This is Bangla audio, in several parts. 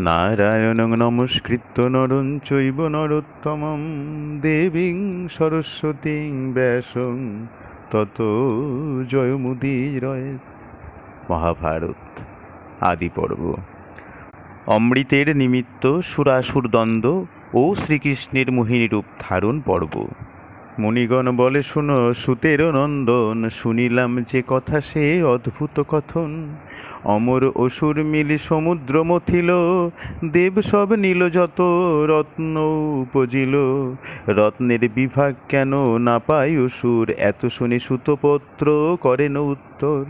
নারায়ণং নমস্কৃত্য নরং চৈব নরোত্তমং দেবীং সরস্বতীং ব্যাসং, তত জয়মুদীরয়। মহাভারত আদি পর্ব অমৃতের নিমিত্ত সুরাসুর দ্বন্দ্ব ও শ্রীকৃষ্ণের মোহিনী রূপ ধারণ পর্ব। মুনিগণ বলে, শুনো, সুতের নন্দন, শুনিলাম যে কথা সে অদ্ভুত কথন। অমর অসুর মিলি সমুদ্র মথিল, দেব সব নীল যত, রত্ন উপজিল। রত্নের বিভাগ কেন না পায় অসুর? এত শুনি সুতপত্র করেন উত্তর।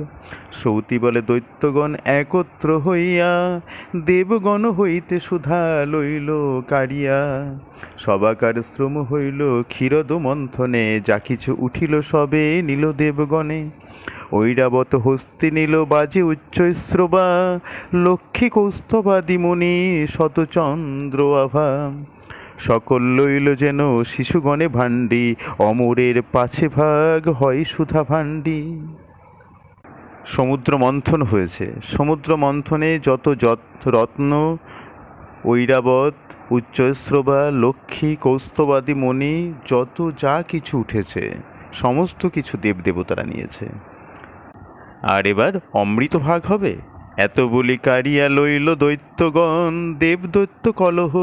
সৌতি বলে, দৈত্যগণ একত্র হইয়া, দেবগণ হইতে সুধা লইল কারিয়া। সবাকার শ্রম হইল ক্ষীরদ মন্থনে যা কিছু উঠিল সবে নিল দেবগণে। ঐরাবত হস্তি নিল বাজে উচ্চশ্রবা লক্ষ্মী কৌস্তবাদি মুনি শতচন্দ্র আভা। সকল লইল যেন শিশুগণে ভাণ্ডি, অমরের পাছে ভাগ হয় সুধা ভাণ্ডি। সমুদ্র মন্থন হয়েছে। সমুদ্র মন্থনে যত যত রত্ন ঐরাবত উচ্চশ্রবা লক্ষ্মী, কৌস্তবাদী, মণি, যত যা কিছু উঠেছে, সমস্ত কিছু দেবদেবতারা নিয়েছে। আর এবার অমৃত ভাগ হবে। এত বলি কারিয়া লইল দৈত্যগণ, দেবদৈত্য কলহ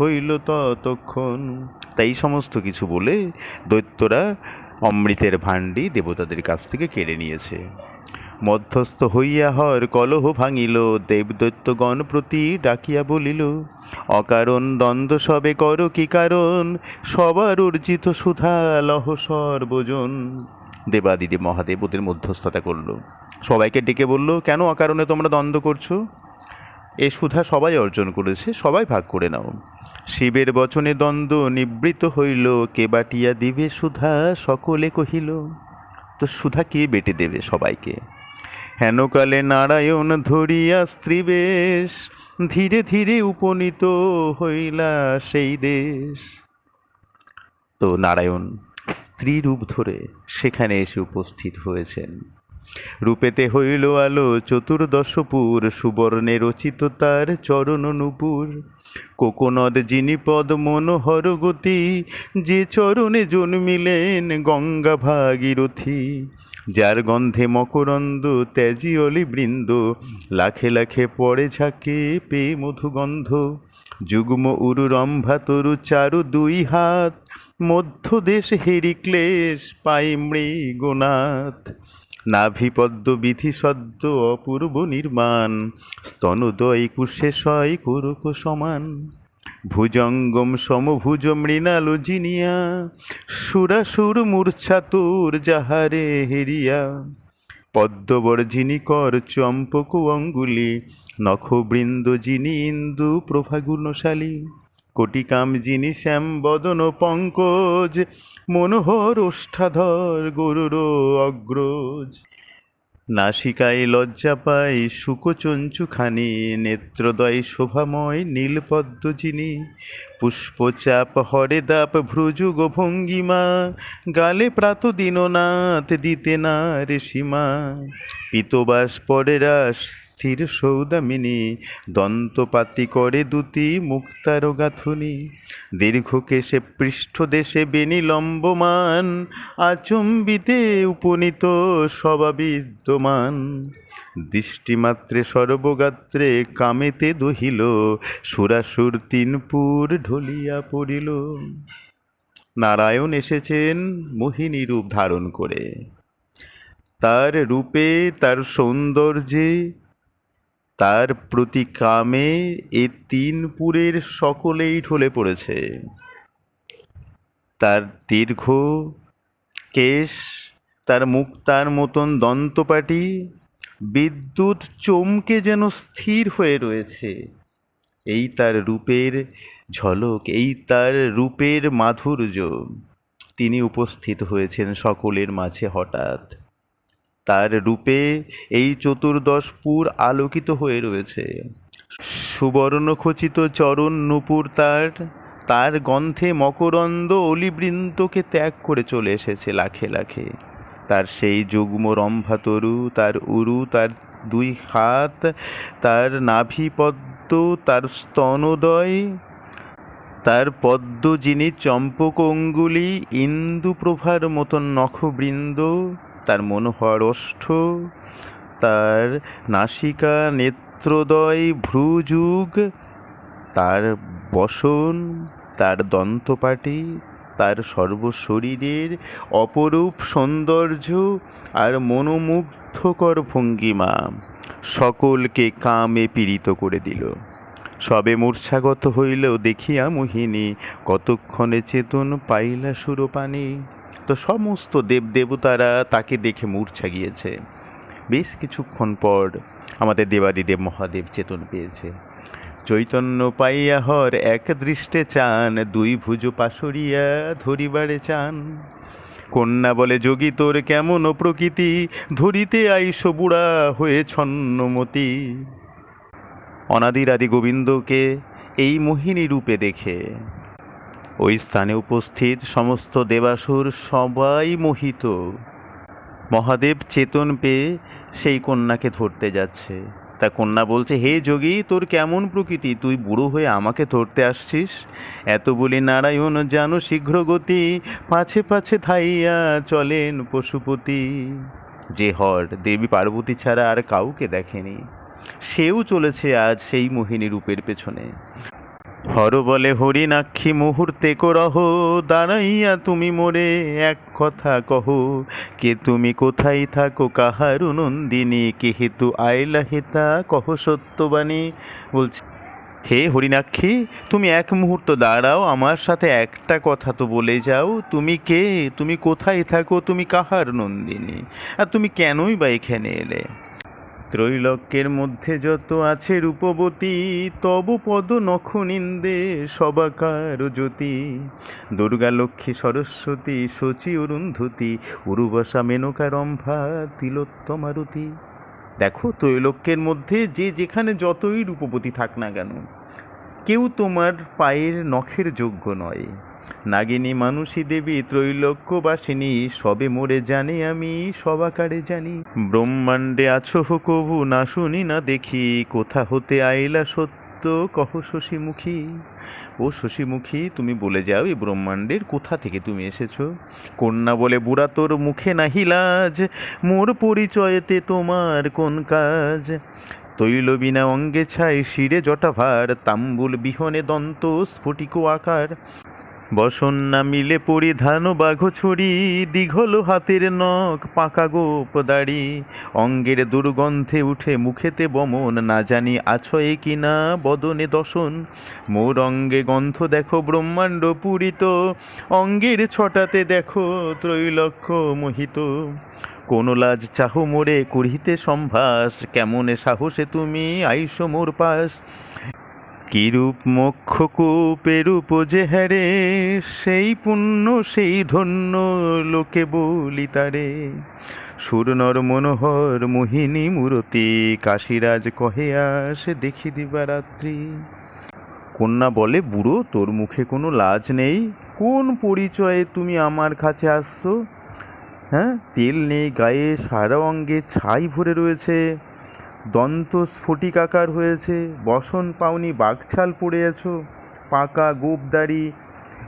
হইল ততক্ষণ। তাই সমস্ত কিছু বলে দৈত্যরা অমৃতের ভাণ্ডি দেবতাদের কাছ থেকে কেড়ে নিয়েছে। মধ্যস্থ হইয়া হর কলহ ভাঙিল, দেবদৈত্যগণ প্রতি ডাকিয়া বলিল, অকারণ দ্বন্দ্ব সবে কর কি কারণ? সবার অর্জিত সুধা লহ সর্বজন। দেবাদিদেব মহাদেব ওদের মধ্যস্থতা করল। সবাইকে ডেকে বলল, কেন অকারণে তোমরা দ্বন্দ্ব করছ? এ সুধা সবাই অর্জন করেছে, সবাই ভাগ করে নাও। শিবের বচনে দ্বন্দ্ব নিবৃত হইল, কে বাটিয়া দিবে সুধা সকলে কহিল। তো সুধা কে বেটে দেবে সবাইকে? হেনকালে নারায়ণ ধরিয়া স্ত্রীবেশ, ধীরে ধীরে উপনীত হইলা সেই দেশ। তো নারায়ণ স্ত্রী রূপ ধরে সেখানে এসে উপস্থিত হয়েছেন। রূপেতে হইল আলো চতুর্দশপুর, সুবর্ণে রচিত তার চরণ নুপুর। কোকনদ যিনি পদ মনোহর গতি, যে চরণে জন্মিলেন গঙ্গা ভাগীরথী। যার গন্ধে মকরন্দ ত্যাজি অলি বৃন্দ, লাখে লাখে পড়ে ঝাঁকে পে মধুগন্ধ যুগ্ম উরু রম্ভা তরু চারু দুই হাত, মধ্য মধ্যদেশ হেরিক্লেশ পাই মৃগনাথ। নাভিপদ্ম বিধি সদ্য অপূর্ব নির্মাণ স্তনোদয় কুশেশয় কুরুক সমান। ভুজঙ্গম সমভুজ মৃণাল জিনিয়া সুরাসুর মূর্ছা তোর যাহারে হেরিয়া। পদ্মবর যিনি কর চম্পক অঙ্গুলি নখবৃন্দ যিনি ইন্দু প্রভাগুণশালী। কোটিকাম যিনি শ্যাম বদন পঙ্কজ, মনোহর ওষ্ঠাধর গরুর অগ্রজ। নাসিকায় লজ্জা পাই, শুকচঞ্চুখানি নেত্রদয় শোভাময় নীলপদ্ম যিনি পুষ্পচাপ হরে দাপ ভ্রুযুগ ভঙ্গিমা, গালে প্রাত দিননাথ দিতে না রে সীমা, পিতবাস পরে রাস স্থির সৌদামিনী, দন্তপাতি করে দুতি মুক্তার গাথুনি। দীর্ঘ কেশে পৃষ্ঠদেশে বেনি লম্বমান, আচম্বিতে উপনীত সবা বিদ্যমান। দৃষ্টিমাত্রে সর্বগাত্রে কামেতে দহিল, সুরাসুর তিনপুর ঢলিয়া পড়িল। নারায়ণ এসেছেন মোহিনী রূপ ধারণ করে। তার রূপে, তার সৌন্দর্যে তার প্রতি কামে এ তিনপুরের সকলেই ঢলে পড়েছে। তার দীর্ঘ কেশ, তার মুক্তার মতন দন্তপাটি, বিদ্যুৎ চমকে যেন স্থির হয়ে রয়েছে। এই তার রূপের ঝলক, এই তার রূপের মাধুর্য। তিনি উপস্থিত হয়েছেন সকলের মাঝে হঠাৎ। তার রূপে এই চতুর্দশপুর আলোকিত হয়ে রয়েছে। সুবর্ণখচিত চরণ নূপুর তার তার গন্ধে মকরন্দ অলিবৃন্দকে ত্যাগ করে চলে এসেছে লাখে লাখে। তার সেই যুগ্ম রম্ভাতরু, তার উরু, তার দুই হাত, তার নাভিপদ্ম তার স্তনোদয়, তার পদ্ম যিনি চম্পক অঙ্গুলি, ইন্দুপ্রভার মতন নখবৃন্দ তার মনোহর ওষ্ঠ তার নাসিকা নেত্রদয় ভ্রুযুগ, তার বসন, তার দন্তপাটি, তার সর্বশরীরের অপরূপ সৌন্দর্য আর মনোমুগ্ধকর ভঙ্গিমা সকলকে কামে পীড়িত করে দিল। সবে মূর্ছাগত হইলেও দেখিয়া মোহিনী কতক্ষণে চেতন পাইলা সুরপানি? তো সমস্ত দেবদেবতারা তাকে দেখে মূর্ছা গিয়েছে। বেশ কিছুক্ষণ পর আমাদের দেবাদিদেব মহাদেব চেতন পেয়েছে। চৈতন্য পাইয়া হর এক দৃষ্টে চান, দুই ভুজ পাশরিয়া ধরিবারে চান। কন্যা বলে, যোগী, তোর কেমন প্রকৃতি? ধরিতে আইস বুড়া হয়ে ছন্নমতি। অনাদির আদি গোবিন্দকে এই মোহিনী রূপে দেখে ওই স্থানে উপস্থিত সমস্ত দেবাসুর সবাই মোহিত। মহাদেব চেতন পেয়ে সেই কন্যাকে ধরতে যাচ্ছে। তা কন্যা বলছে, হে যোগী, তোর কেমন প্রকৃতি? তুই বুড়ো হয়ে আমাকে ধরতে আসছিস? এত বলি নারায়ণ, জানো শীঘ্র গতি, পাছে পাছে থাইয়া চলেন পশুপতি। যে হর, দেবী পার্বতী ছাড়া আর কাউকে দেখেনি। সেও চলেছে আজ সেই মোহিনী রূপের পেছনে। হর বলে হরিণাক্ষী মুহূর্তে করহ। দাঁড়াইয়া তুমি মোরে, এক কথা কহ, কে তুমি কোথায় থাকো, কাহার নন্দিনী, কে হেতু আইলা হেতা, কহ সত্যবাণী। বলছে, হে হরিণাক্ষী তুমি এক মুহূর্ত দাঁড়াও, আমার সাথে একটা কথা তো বলে যাও। তুমি কে? তুমি কোথায় থাকো? তুমি কাহার নন্দিনী? আর তুমি কেনই বা এখানে এলে? ত্রৈলোক্যের মধ্যে যত আছে রূপবতী, তব পদ নখ নিন্দে সবাকার জ্যোতি। দুর্গা লক্ষ্মী সরস্বতী, শচী অরুন্ধতী, উরুবসা মেনকা রম্ভা তিলোত্তমারতী দেখো ত্রৈলোক্যের মধ্যে যে যেখানে যতই রূপবতী থাক না কেন, কেউ তোমার পায়ের নখের যোগ্য নয়। নাগিনী মানুষী দেবী ত্রৈলোক্যবাসিনী, সবে মোরে জানি আমি, সবাকারে জানি। ব্রহ্মাণ্ডে আছো কবু, না শুনি, না দেখি, কোথা হতে আইলা সত্য, কহ শশীমুখী। ও শশীমুখী, তুমি বলে যাও, এই ব্রহ্মাণ্ডের কোথা থেকে তুমি এসেছ? কন্যা বলে, বুড়া তোর মুখে নাহি লাজ, মোর পরিচয়েতে তোমার কোন কাজ? তৈল বিনা অঙ্গে ছাই, শিরে জটাভার, তাম্বুল বিহনে দন্ত, স্ফটিক আকার। বসন না মিলে পরিধান বাঘ ছড়ি দীঘল হাতের নখ, পাকা গোপ দাড়ি, অঙ্গের দুর্গন্ধে উঠে মুখেতে বমন, না জানি আছয়ে কিনা বদনে দশন। মোর অঙ্গে গন্ধ দেখো ব্রহ্মাণ্ড পূরিত, অঙ্গের ছটাতে দেখো ত্রৈলক্ষ মোহিত। কোন লাজ চাহ মোরে কুড়িতে সম্ভাস, কেমনে সাহসে তুমি আইস মোর পাশ কিরূপ মোক্ষ কূপেরূপ যে হ্যারে সেই পুণ্য, সেই ধন্য লোকে বলি তারে। সুরনর মনোহর মোহিনী মূরতি, কাশীরাজ কহে, আসে দেখি দিবা রাত্রি। কন্যা বলে, বুড়ো, তোর মুখে কোনো লাজ নেই। কোন পরিচয়ে তুমি আমার কাছে আসছো? হ্যাঁ তেল নেই, গায়ে সারা অঙ্গে ছাই ভরে রয়েছে। দন্ত স্ফটিকাকার হয়েছে, বসন পাওনি বাঘছাল পড়ে আছো, পাকা গোপদারি,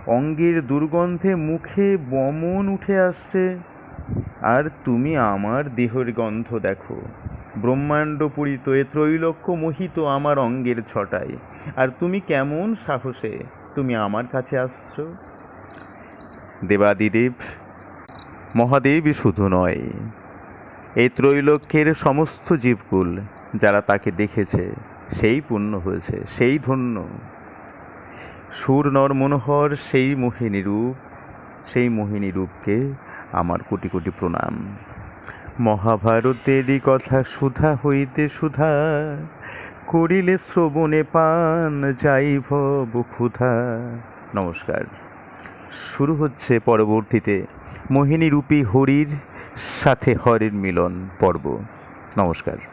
অঙ্গের দুর্গন্ধে মুখে বমন উঠে আসছে। আর তুমি আমার দেহের গন্ধ দেখো, ব্রহ্মাণ্ড পুরিত এ ত্রৈলোক্য মোহিত আমার অঙ্গের ছটায় আর তুমি কেমন সাহসে তুমি আমার কাছে আসছ? দেবাদিদেব মহাদেবই শুধু নয় এই ত্রৈলোক্যের সমস্ত জীবকুল যারা তাকে দেখেছে, সেই পূর্ণ হয়েছে, সেই ধন্য। সুর নর মনোহর সেই মোহিনী রূপ, সেই মোহিনী রূপকে আমার কোটি কোটি প্রণাম। মহাভারতেরই কথা সুধা হইতে সুধা, করিলে শ্রবণে পান যাইভ ক্ষুধা নমস্কার। শুরু হচ্ছে পরবর্তীতে মোহিনী রূপী হরির সাথে হরের মিলন পর্ব। নমস্কার।